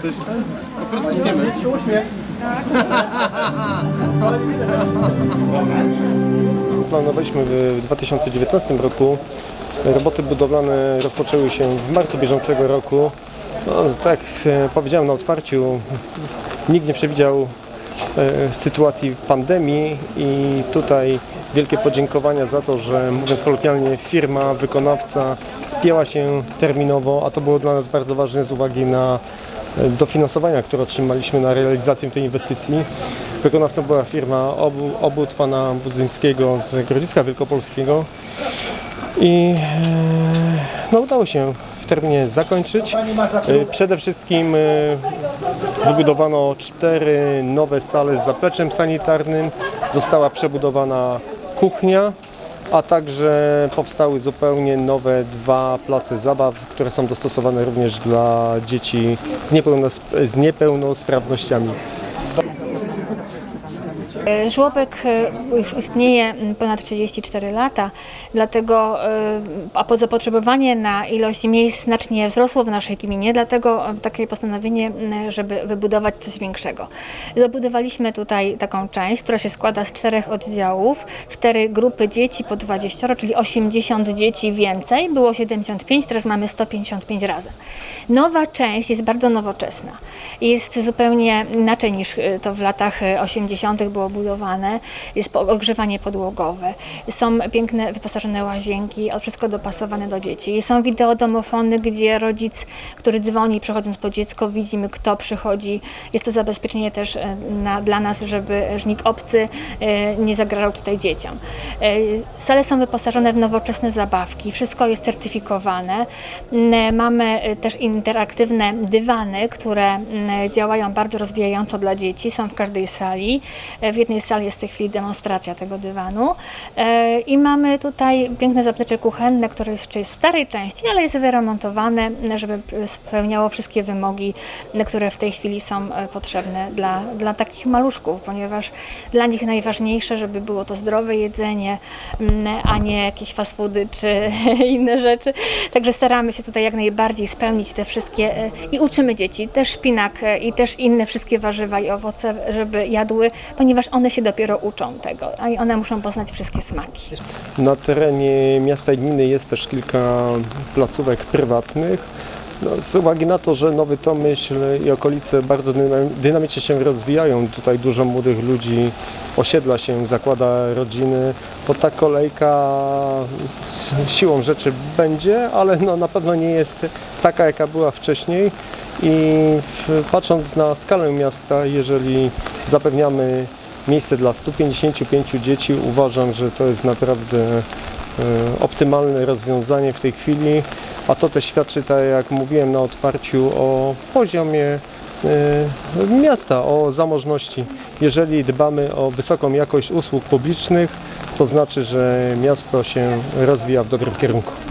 To jest po prostu nie wiem. Planowaliśmy w 2019 roku. Roboty budowlane rozpoczęły się w marcu bieżącego roku. No, tak e, powiedziałem na otwarciu, nikt nie przewidział e, sytuacji pandemii i tutaj wielkie podziękowania za to, że mówiąc kolokwialnie firma, wykonawca spięła się terminowo, a to było dla nas bardzo ważne z uwagi na e, dofinansowania, które otrzymaliśmy na realizację tej inwestycji. Wykonawcą była firma Obu- Obud pana Budzyńskiego z Grodziska Wielkopolskiego i e, no, udało się w terminie zakończyć. E, Przede wszystkim wybudowano cztery nowe sale z zapleczem sanitarnym, została przebudowana kuchnia, a także powstały zupełnie nowe dwa place zabaw, które są dostosowane również dla dzieci z, z niepełnosprawnościami. E, Żłobek e, już istnieje ponad 34 lata, dlatego e, a po- zapotrzebowanie na ilość miejsc znacznie wzrosło w naszej gminie, dlatego e, takie postanowienie, m, żeby wybudować coś większego. Zabudowaliśmy tutaj taką część, która się składa z czterech oddziałów, cztery grupy dzieci po 20, czyli 80 dzieci więcej, było 75, teraz mamy 155 razem. Nowa część jest bardzo nowoczesna. Jest zupełnie inaczej niż e, to w latach e, 80. było budowane. Jest ogrzewanie podłogowe, są piękne wyposażone łazienki, wszystko dopasowane do dzieci. Są wideodomofony, gdzie rodzic, który dzwoni przechodząc po dziecko, widzimy kto przychodzi. Jest to zabezpieczenie też e, na, dla nas, żeby nikt obcy e, nie zagrażał tutaj dzieciom. E, Sale są wyposażone w nowoczesne zabawki, wszystko jest certyfikowane. Mamy też interaktywne dywany, które mm, działają bardzo rozwijająco dla dzieci, są w każdej sali. W jednej sali jest w tej chwili demonstracja tego dywanu. E, I mamy tutaj piękne zaplecze kuchenne, które jeszcze jest w starej części, ale jest wyremontowane, żeby spełniało wszystkie wymogi, które w tej chwili są e, potrzebne dla, dla takich maluszków, ponieważ dla nich najważniejsze, żeby było to zdrowe jedzenie, mm, a nie jakieś fast foody czy inne rzeczy. Także staramy się tutaj jak najbardziej spełnić te wszystkie e, i uczymy dzieci też szpinak i też inne wszystkie warzywa i owoce, żeby jadły, ponieważ one się dopiero uczą tego, i one muszą poznać wszystkie smaki. Na terenie miasta i gminy jest też kilka placówek prywatnych. No, z uwagi na to, że Nowy Tomyśl i okolice bardzo dyna- dynamicznie się rozwijają, tutaj dużo młodych ludzi osiedla się, zakłada rodziny, to ta kolejka siłą rzeczy będzie, ale no, na pewno nie jest taka, jaka była wcześniej. I patrząc na skalę miasta, jeżeli zapewniamy miejsce dla 155 dzieci, uważam, że to jest naprawdę e, optymalne rozwiązanie w tej chwili, a to też świadczy, tak jak mówiłem na otwarciu, o poziomie e, miasta, o zamożności. Jeżeli dbamy o wysoką jakość usług publicznych, to znaczy, że miasto się rozwija w dobrym kierunku.